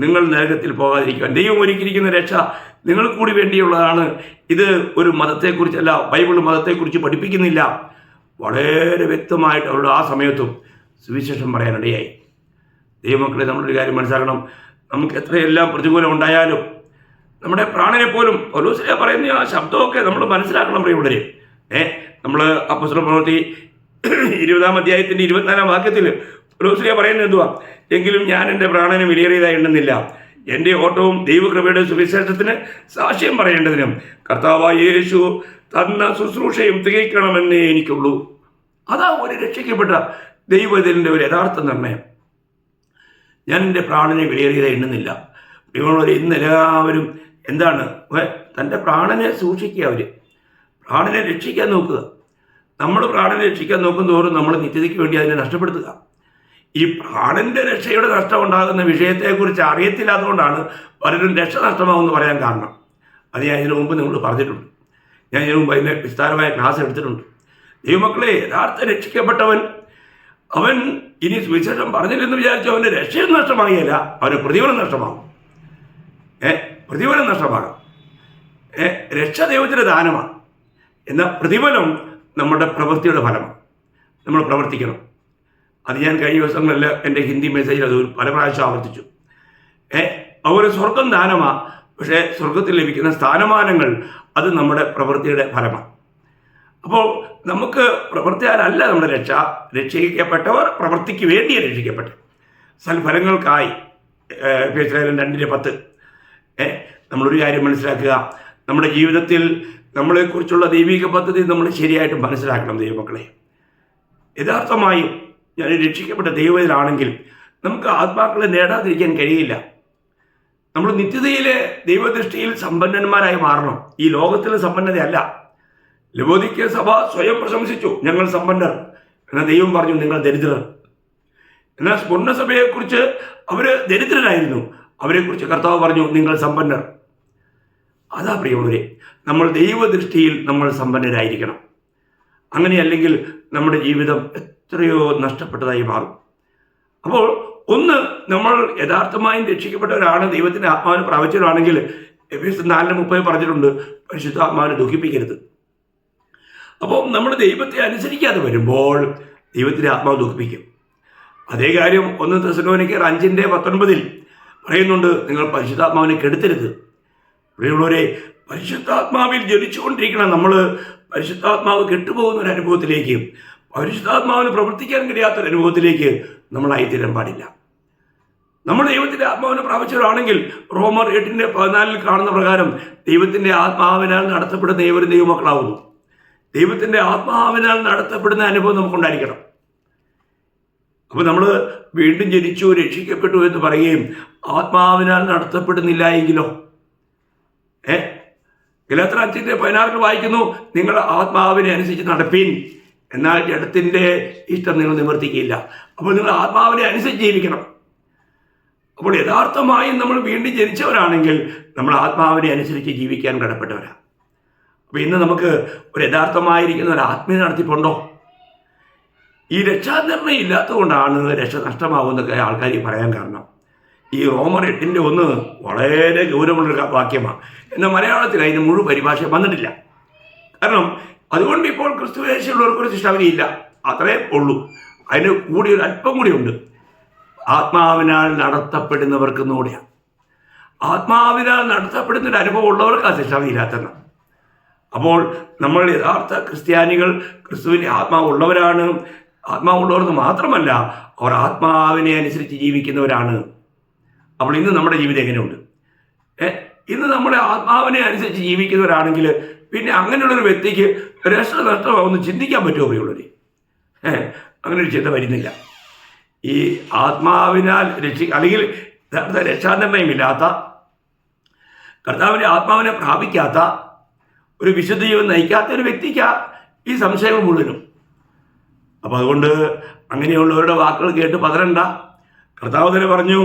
Speaker 1: നിങ്ങൾ നരകത്തിൽ പോകാതിരിക്കാൻ ദൈവം ഒരുക്കിയിരിക്കുന്ന രക്ഷ നിങ്ങൾ കൂടി വേണ്ടിയുള്ളതാണ് ഇത് ഒരു മതത്തെക്കുറിച്ചല്ല ബൈബിൾ മതത്തെക്കുറിച്ച് പഠിപ്പിക്കുന്നില്ല വളരെ വ്യക്തമായിട്ട് അവരുടെ ആ സമയത്തും സുവിശേഷം പറയാനിടയായി ദൈവമക്കളെ നമ്മളൊരു കാര്യം മനസ്സിലാക്കണം നമുക്ക് എത്രയെല്ലാം പ്രതികൂലം ഉണ്ടായാലും നമ്മുടെ പ്രാണനെ പോലും പൗലൂസിലെ പറയുന്ന ആ ശബ്ദമൊക്കെ നമ്മൾ മനസ്സിലാക്കണം പ്രിയമുള്ളവരെ ഏ നമ്മൾ അപ്പസ്വല പ്രവൃത്തി ഇരുപതാം അധ്യായത്തിൻ്റെ ഇരുപത്തിനാലാം വാക്യത്തിൽ പൗലൂസിലെ പറയുന്നത് എന്തുവാ എങ്കിലും ഞാൻ എൻ്റെ പ്രാണനെ വിലയേറിയതായി എണ്ണുന്നില്ല എൻ്റെ ഓട്ടവും ദൈവകൃപയുടെ സുവിശേഷത്തിന് സാക്ഷ്യം പറയേണ്ടതിനും കർത്താവായ യേശു തന്ന ശുശ്രൂഷയും തികയ്ക്കണമെന്നേ എനിക്കുള്ളൂ അതാ ഒരു രക്ഷിക്കപ്പെട്ട ദൈവത്തിൻ്റെ ഒരു യഥാർത്ഥ നിർണയം ഞാൻ എൻ്റെ പ്രാണനെ വിലയേറിയത് എണ്ണുന്നില്ല പ്രിയമുള്ളവർ ഇന്ന് എല്ലാവരും എന്താണ് തൻ്റെ പ്രാണനെ സൂക്ഷിക്കുക അവർ പ്രാണനെ രക്ഷിക്കാൻ നോക്കുക നമ്മൾ പ്രാണനെ രക്ഷിക്കാൻ തോറും നമ്മൾ നിത്യതയ്ക്ക് വേണ്ടി അതിനെ നഷ്ടപ്പെടുത്തുക ഈ പ്രാണൻ്റെ രക്ഷയുടെ നഷ്ടം ഉണ്ടാകുന്ന വിഷയത്തെക്കുറിച്ച് അറിയത്തില്ലാത്തതുകൊണ്ടാണ് പലരും രക്ഷ നഷ്ടമാകുമെന്ന് പറയാൻ കാരണം അത് ഞാൻ ഇതിനു മുമ്പ് നിങ്ങളോട് പറഞ്ഞിട്ടുണ്ട് ഞാൻ ഇതിനു മുമ്പ് അതിൻ്റെ വിസ്താരമായ ക്ലാസ് എടുത്തിട്ടുണ്ട് ദൈവമക്കളെ യഥാർത്ഥ രക്ഷിക്കപ്പെട്ടവൻ അവൻ ഇനി സുവിശേഷം പറഞ്ഞില്ലെന്ന് വിചാരിച്ചു അവൻ്റെ രക്ഷയും നഷ്ടമാകില്ല അവന് പ്രതിഫലം നഷ്ടമാകും ഏ പ്രതിഫലം നഷ്ടമാകാം ഏ രക്ഷ ദൈവത്തിൻ്റെ ദാനമാണ് എന്നാൽ പ്രതിഫലം നമ്മുടെ പ്രവൃത്തിയുടെ ഫലമാണ് നമ്മൾ പ്രവർത്തിക്കണം അത് ഞാൻ കഴിഞ്ഞ ദിവസങ്ങളിൽ എൻ്റെ ഹിന്ദി മെസ്സേജിൽ അത് പല പ്രാവശ്യം ആവർത്തിച്ചു ഏ അവർ സ്വർഗം ദാനമാണ് പക്ഷേ സ്വർഗത്തിൽ ലഭിക്കുന്ന സ്ഥാനമാനങ്ങൾ അത് നമ്മുടെ പ്രവൃത്തിയുടെ ഫലമാണ് അപ്പോൾ നമുക്ക് പ്രവർത്തിയാലല്ല നമ്മുടെ രക്ഷ രക്ഷിക്കപ്പെട്ടവർ പ്രവൃത്തിക്ക് വേണ്ടി രക്ഷിക്കപ്പെട്ടു സൽഫലങ്ങൾക്കായി പേശ്വരൻ രണ്ടിൻ്റെ പത്ത് ഏ നമ്മളൊരു കാര്യം മനസ്സിലാക്കുക നമ്മുടെ ജീവിതത്തിൽ നമ്മളെക്കുറിച്ചുള്ള ദൈവിക പദ്ധതി നമ്മൾ ശരിയായിട്ട് മനസ്സിലാക്കണം ദൈവമക്കളെ യഥാർത്ഥമായും ഞാൻ രക്ഷിക്കപ്പെട്ട ദൈവത്തിലാണെങ്കിൽ നമുക്ക് ആത്മാക്കളെ നേടാതിരിക്കാൻ കഴിയില്ല നമ്മൾ നിത്യതയിലെ ദൈവദൃഷ്ടിയിൽ സമ്പന്നന്മാരായി മാറണം ഈ ലോകത്തിലെ സമ്പന്നതയല്ല ലബോദിക്ക സഭ സ്വയം പ്രശംസിച്ചു ഞങ്ങൾ സമ്പന്നർ എന്നാൽ ദൈവം പറഞ്ഞു നിങ്ങൾ ദരിദ്രർ എന്നാൽ സ്വർണ്ണസഭയെക്കുറിച്ച് അവർ ദരിദ്രരായിരുന്നു അവരെക്കുറിച്ച് കർത്താവ് പറഞ്ഞു നിങ്ങൾ സമ്പന്നർ അതാ പ്രിയമുള്ളവരെ നമ്മൾ ദൈവദൃഷ്ടിയിൽ നമ്മൾ സമ്പന്നരായിരിക്കണം അങ്ങനെയല്ലെങ്കിൽ നമ്മുടെ ജീവിതം എത്രയോ നഷ്ടപ്പെട്ടതായി മാറും അപ്പോൾ ഒന്ന് നമ്മൾ യഥാർത്ഥമായും രക്ഷിക്കപ്പെട്ടവരാണ് ദൈവത്തിൻ്റെ ആത്മാവിനെ പ്രാപിച്ചവരാണെങ്കിൽ എഫ് എസ് നാലിന് മുപ്പത് പറഞ്ഞിട്ടുണ്ട് പരിശുദ്ധാത്മാവിനെ ദുഃഖിപ്പിക്കരുത് അപ്പം നമ്മൾ ദൈവത്തെ അനുസരിക്കാതെ വരുമ്പോൾ ദൈവത്തിൻ്റെ ആത്മാവ് ദുഃഖിപ്പിക്കും അതേ കാര്യം ഒന്ന് തെസലോനിക്കർ അഞ്ചിൻ്റെ പത്തൊൻപതിൽ പറയുന്നുണ്ട് നിങ്ങൾ പരിശുദ്ധാത്മാവിനെ കെടുത്തരുത് ഇവിടെയുള്ളവരെ പരിശുദ്ധാത്മാവിൽ ജനിച്ചുകൊണ്ടിരിക്കണം നമ്മൾ പരിശുദ്ധാത്മാവ് കെട്ടുപോകുന്ന ഒരു അനുഭവത്തിലേക്ക് പരിശുദ്ധാത്മാവിന് പ്രവർത്തിക്കാൻ കഴിയാത്തൊരു അനുഭവത്തിലേക്ക് നമ്മൾ ആയിത്തീരാൻ പാടില്ല നമ്മൾ ദൈവത്തിൻ്റെ ആത്മാവിനെ പ്രാപിച്ചവരാണെങ്കിൽ റോമർ എട്ടിൻ്റെ പതിനാലിൽ കാണുന്ന പ്രകാരം ദൈവത്തിൻ്റെ ആത്മാവിനാൽ നടത്തപ്പെടുന്ന ഏവരും ദൈവമക്കളാവുന്നു ദൈവത്തിൻ്റെ ആത്മാവിനാൽ നടത്തപ്പെടുന്ന അനുഭവം നമുക്കുണ്ടായിരിക്കണം അപ്പോൾ നമ്മൾ വീണ്ടും ജനിച്ചു രക്ഷിക്കപ്പെട്ടു എന്ന് പറയുകയും ആത്മാവിനാൽ നടത്തപ്പെടുന്നില്ല എങ്കിലോ ഏ ഗലാത്രാജ്യത്തെ പതിനാറിൽ വായിക്കുന്നു നിങ്ങൾ ആത്മാവിനെ അനുസരിച്ച് നടപ്പീൻ എന്നാൽ ജഡത്തിൻ്റെ ഇഷ്ടം നിങ്ങൾ നിവർത്തിക്കില്ല അപ്പോൾ നിങ്ങൾ ആത്മാവിനെ അനുസരിച്ച് ജീവിക്കണം അപ്പോൾ യഥാർത്ഥമായും നമ്മൾ വീണ്ടും ജനിച്ചവരാണെങ്കിൽ നമ്മൾ ആത്മാവിനെ അനുസരിച്ച് ജീവിക്കാൻ കടപ്പെട്ടവരാണ് അപ്പം ഇന്ന് നമുക്ക് ഒരു യഥാർത്ഥമായിരിക്കുന്ന ഒരു ആത്മീയ നടത്തിപ്പുണ്ടോ ഈ ഇല്ലാത്തത് ഇല്ലാത്തതുകൊണ്ടാണ് രക്ഷ നഷ്ടമാകുന്നൊക്കെ ആൾക്കാർ പറയാൻ കാരണം ഈ റോമർ എട്ടിൻ്റെ ഒന്ന് വളരെ ഗൗരവമുള്ളൊരു വാക്യമാണ് എന്നാൽ മലയാളത്തിൽ അതിന് മുഴുവൻ പരിഭാഷ വന്നിട്ടില്ല കാരണം അതുകൊണ്ട് ഇപ്പോൾ ക്രിസ്തു ഒരു ശിഷ്ടാവിനിയില്ല അത്രേ ഉള്ളൂ അതിന് കൂടി ഒരു അല്പം കൂടി ഉണ്ട് ആത്മാവിനാൽ നടത്തപ്പെടുന്നവർക്ക് നോടെയാണ് ആത്മാവിനാൽ നടത്തപ്പെടുന്ന ഒരു അനുഭവം ഉള്ളവർക്ക് ആ ശിഷ്ടാവിനിയില്ലാത്തതാണ് അപ്പോൾ നമ്മൾ യഥാർത്ഥ ക്രിസ്ത്യാനികൾ ക്രിസ്തുവിൻ്റെ ആത്മാവുള്ളവരാണ് ആത്മാവുള്ളവർന്ന് മാത്രമല്ല അവർ ആത്മാവിനെ അനുസരിച്ച് ജീവിക്കുന്നവരാണ് അപ്പോൾ ഇന്ന് നമ്മുടെ ജീവിതം എങ്ങനെയുണ്ട് ഇന്ന് നമ്മുടെ ആത്മാവിനെ അനുസരിച്ച് ജീവിക്കുന്നവരാണെങ്കിൽ പിന്നെ അങ്ങനെയുള്ളൊരു വ്യക്തിക്ക് രക്ഷനഷ്ടമാവൊന്ന് ചിന്തിക്കാൻ പറ്റുമോ പ്രിയുള്ളവർ അങ്ങനെ ഒരു ചിന്ത വരുന്നില്ല ഈ ആത്മാവിനാൽ രക്ഷി അല്ലെങ്കിൽ യഥാർത്ഥ രക്ഷാനിർണയമില്ലാത്ത കർത്താവിൻ്റെ ആത്മാവിനെ പ്രാപിക്കാത്ത ഒരു വിശുദ്ധ ജീവൻ നയിക്കാത്ത ഒരു വ്യക്തിക്ക് ഈ സംശയങ്ങൾ മുഴുവനും അപ്പം അതുകൊണ്ട് അങ്ങനെയുള്ളവരുടെ വാക്കുകൾ കേട്ട് പതരണ്ട കർത്താവ് തന്നെ പറഞ്ഞു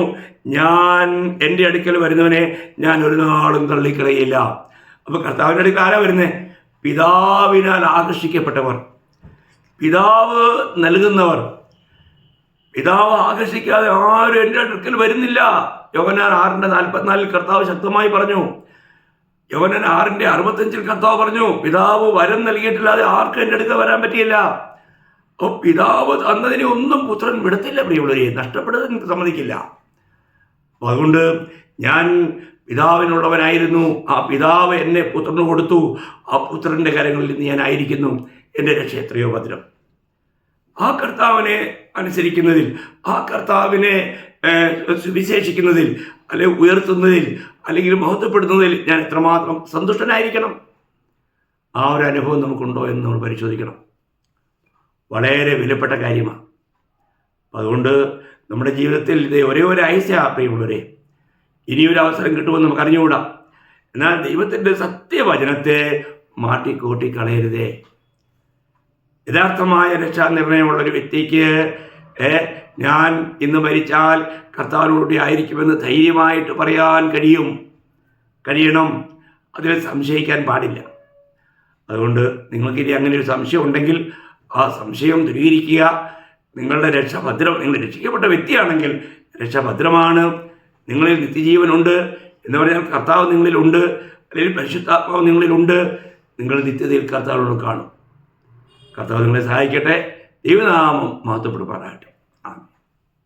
Speaker 1: ഞാൻ എൻ്റെ അടുക്കൽ വരുന്നവനെ ഞാൻ ഒരു നാളും തള്ളിക്കളയില്ല അപ്പോൾ കർത്താവിൻ്റെ അടുക്കൽ ആരാ വരുന്നേ പിതാവിനാൽ ആകർഷിക്കപ്പെട്ടവർ പിതാവ് നൽകുന്നവർ പിതാവ് ആകർഷിക്കാതെ ആരും എൻ്റെ അടുക്കൽ വരുന്നില്ല യോഗനാർ ആറിൻ്റെ നാൽപ്പത്തിനാലിൽ കർത്താവ് ശക്തമായി പറഞ്ഞു യവനൻ ആറിന്റെ അറുപത്തഞ്ചിൽ കർത്താവ് പറഞ്ഞു പിതാവ് വരം നൽകിയിട്ടില്ലാതെ ആർക്കും എൻ്റെ അടുക്ക വരാൻ പറ്റിയില്ല അപ്പൊ പിതാവ് തന്നതിനെ ഒന്നും പുത്രൻ വിടത്തില്ല പ്രിയമുള്ളവരെ നഷ്ടപ്പെടുന്നത് സമ്മതിക്കില്ല അപ്പോൾ അതുകൊണ്ട് ഞാൻ പിതാവിനുള്ളവനായിരുന്നു ആ പിതാവ് എന്നെ പുത്രന് കൊടുത്തു ആ പുത്രൻ്റെ കരങ്ങളിൽ നിന്ന് ഞാൻ ആയിരിക്കുന്നു എൻ്റെ രക്ഷ എത്രയോ ഭദ്രം ആ കർത്താവിനെ അനുസരിക്കുന്നതിൽ ആ കർത്താവിനെ വിശേഷിക്കുന്നതിൽ അല്ലെ ഉയർത്തുന്നതിൽ അല്ലെങ്കിൽ മഹത്വപ്പെടുത്തുന്നതിൽ ഞാൻ എത്രമാത്രം സന്തുഷ്ടനായിരിക്കണം ആ ഒരു അനുഭവം നമുക്കുണ്ടോ എന്ന് നമ്മൾ പരിശോധിക്കണം വളരെ വിലപ്പെട്ട കാര്യമാണ് അതുകൊണ്ട് നമ്മുടെ ജീവിതത്തിൽ ഇത് ഒരേ ഒരു ആയുസ്യ പ്രിയമുള്ളവരെ ഇനിയൊരു അവസരം കിട്ടുമെന്ന് നമുക്ക് അറിഞ്ഞുകൂടാം എന്നാൽ ദൈവത്തിൻ്റെ സത്യവചനത്തെ മാറ്റിക്കൂട്ടി യഥാർത്ഥമായ രക്ഷാനിർണയമുള്ള ഒരു വ്യക്തിക്ക് ഞാൻ ഇന്ന് മരിച്ചാൽ കർത്താവിനോടെ ആയിരിക്കുമെന്ന് ധൈര്യമായിട്ട് പറയാൻ കഴിയും കഴിയണം അതിൽ സംശയിക്കാൻ പാടില്ല അതുകൊണ്ട് നിങ്ങൾക്ക് ഇനി അങ്ങനെ ഒരു സംശയം ഉണ്ടെങ്കിൽ ആ സംശയം ദൂരീകരിക്കുക നിങ്ങളുടെ രക്ഷഭദ്രം നിങ്ങൾ രക്ഷിക്കപ്പെട്ട വ്യക്തിയാണെങ്കിൽ രക്ഷഭദ്രമാണ് നിങ്ങളിൽ നിത്യജീവനുണ്ട് എന്ന് പറഞ്ഞാൽ കർത്താവ് നിങ്ങളിലുണ്ട് അല്ലെങ്കിൽ പരിശുദ്ധാത്മാവ് നിങ്ങളിലുണ്ട് നിങ്ങൾ നിത്യതയിൽ കർത്താവിനോട് കാണും കർത്താവ് നിങ്ങളെ സഹായിക്കട്ടെ ദൈവനാമം മഹത്വപ്പെടുമാറാകട്ടെ